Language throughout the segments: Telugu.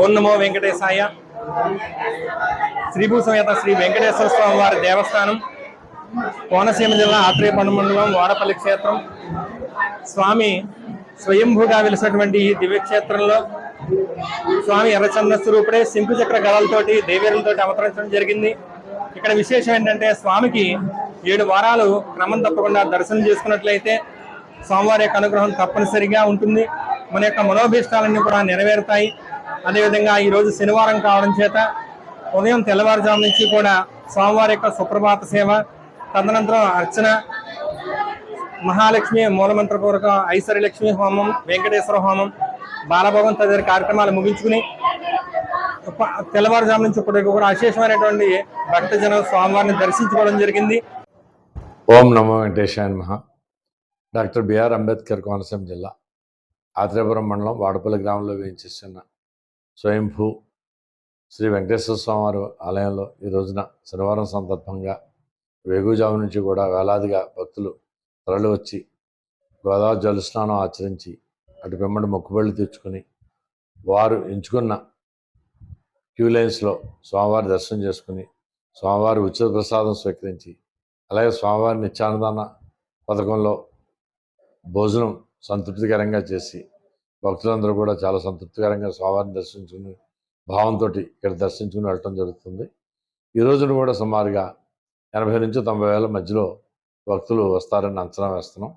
ఓం నమో వెంకటేశాయ. శ్రీభూ సమేత శ్రీ వెంకటేశ్వర స్వామి వారి దేవస్థానం కోనసీమ జిల్లా ఆత్రేయపండు మండలం వాడపల్లి క్షేత్రం. స్వామి స్వయంభూగా వెలిసినటువంటి ఈ దివ్యక్షేత్రంలో స్వామి ఎర్రచంద్ర స్వరూపుడే శంకు చక్ర గదలతోటి దేవేరులతోటి అవతరించడం జరిగింది. ఇక్కడ విశేషం ఏంటంటే స్వామికి ఏడు వారాలు క్రమం తప్పకుండా దర్శనం చేసుకున్నట్లయితే స్వామివారి యొక్క అనుగ్రహం తప్పనిసరిగా ఉంటుంది. మన యొక్క మనోభీష్టాలన్నీ కూడా నెరవేరుతాయి. అదేవిధంగా ఈరోజు శనివారం కావడం చేత ఉదయం తెల్లవారుజాము నుంచి కూడా స్వామివారి యొక్క సుప్రభాత సేవ తదనంతరం అర్చన మహాలక్ష్మి మూలమంత్రపూర్వక ఐశ్వర్యలక్ష్మి హోమం వెంకటేశ్వర హోమం బాలభవన్ తదితర కార్యక్రమాలు ముగించుకుని తెల్లవారుజాము నుంచి ఇప్పటివరకు కూడా అశేషమైనటువంటి భక్తజనం స్వామివారిని దర్శించుకోవడం జరిగింది. ఓం నమో వెంకటేశాయ మహా డాక్టర్ బిఆర్ అంబేద్కర్ కోనసీమ జిల్లా ఆత్రేపురం మండలం వాడపల్లి గ్రామంలో వేయించేస్తున్న స్వయంభూ శ్రీ వెంకటేశ్వర స్వామివారి ఆలయంలో ఈ రోజున శనివారం సందర్భంగా వేగుజాము నుంచి కూడా వేలాదిగా భక్తులు తరలి వచ్చి గోదావరి జల స్నానం ఆచరించి అటు పెమ్మడి మొక్కుబళ్ళు తెచ్చుకొని వారు ఎంచుకున్న క్యూ లైన్స్లో స్వామివారి దర్శనం చేసుకుని స్వామివారి ఉచిత ప్రసాదం స్వీకరించి అలాగే స్వామివారి నిత్యానదాన పథకంలో భోజనం సంతృప్తికరంగా చేసి భక్తులందరూ కూడా చాలా సంతృప్తికరంగా స్వామివారిని దర్శించుకుని భావంతో ఇక్కడ దర్శించుకుని వెళ్ళటం జరుగుతుంది. ఈ రోజున కూడా సుమారుగా ఎనభై నుంచి తొంభై వేల మధ్యలో భక్తులు వస్తారని అంచనా వేస్తున్నాం.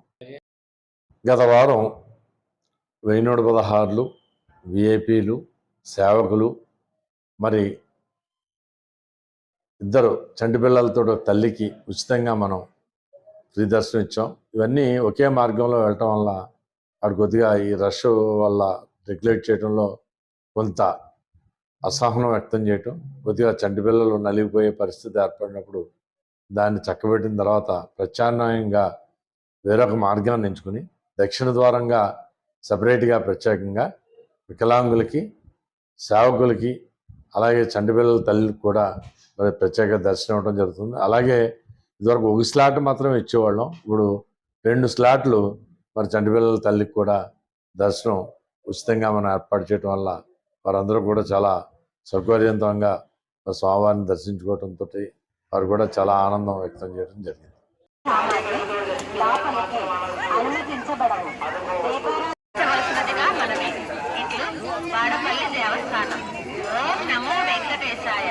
గత వారం వెయ్యి నూట పదహారులు విఐపీలు సేవకులు మరి ఇద్దరు చంటి పిల్లలతో తల్లికి ఉచితంగా మనం ఫ్రీ దర్శనం ఇచ్చాం. ఇవన్నీ ఒకే మార్గంలో వెళ్ళటం వల్ల అక్కడ కొద్దిగా ఈ రష్ వల్ల రెగ్యులేట్ చేయడంలో కొంత అసహనం వ్యక్తం చేయటం కొద్దిగా చంటి పిల్లలు నలిగిపోయే పరిస్థితి ఏర్పడినప్పుడు దాన్ని చక్కబెట్టిన తర్వాత ప్రత్యామ్నాయంగా వేరొక మార్గాన్ని ఎంచుకుని దక్షిణ ద్వారంగా సపరేట్గా ప్రత్యేకంగా వికలాంగులకి సేవకులకి అలాగే చంటి పిల్లల తల్లికి కూడా మరి ప్రత్యేక దర్శనం ఇవ్వడం జరుగుతుంది. అలాగే ఇదివరకు ఒక స్లాట్ మాత్రమే ఇచ్చేవాళ్ళం. ఇప్పుడు రెండు స్లాట్లు మరి చంటిపిల్లల తల్లికి కూడా దర్శనం ఉచితంగా మనం ఏర్పాటు చేయడం వల్ల వారందరూ కూడా చాలా సౌకర్యవంతంగా స్వామివారిని దర్శించుకోవడంతో వారు కూడా చాలా ఆనందం వ్యక్తం చేయడం జరిగింది. దేవస్థానం నమో వెంకటేశాయ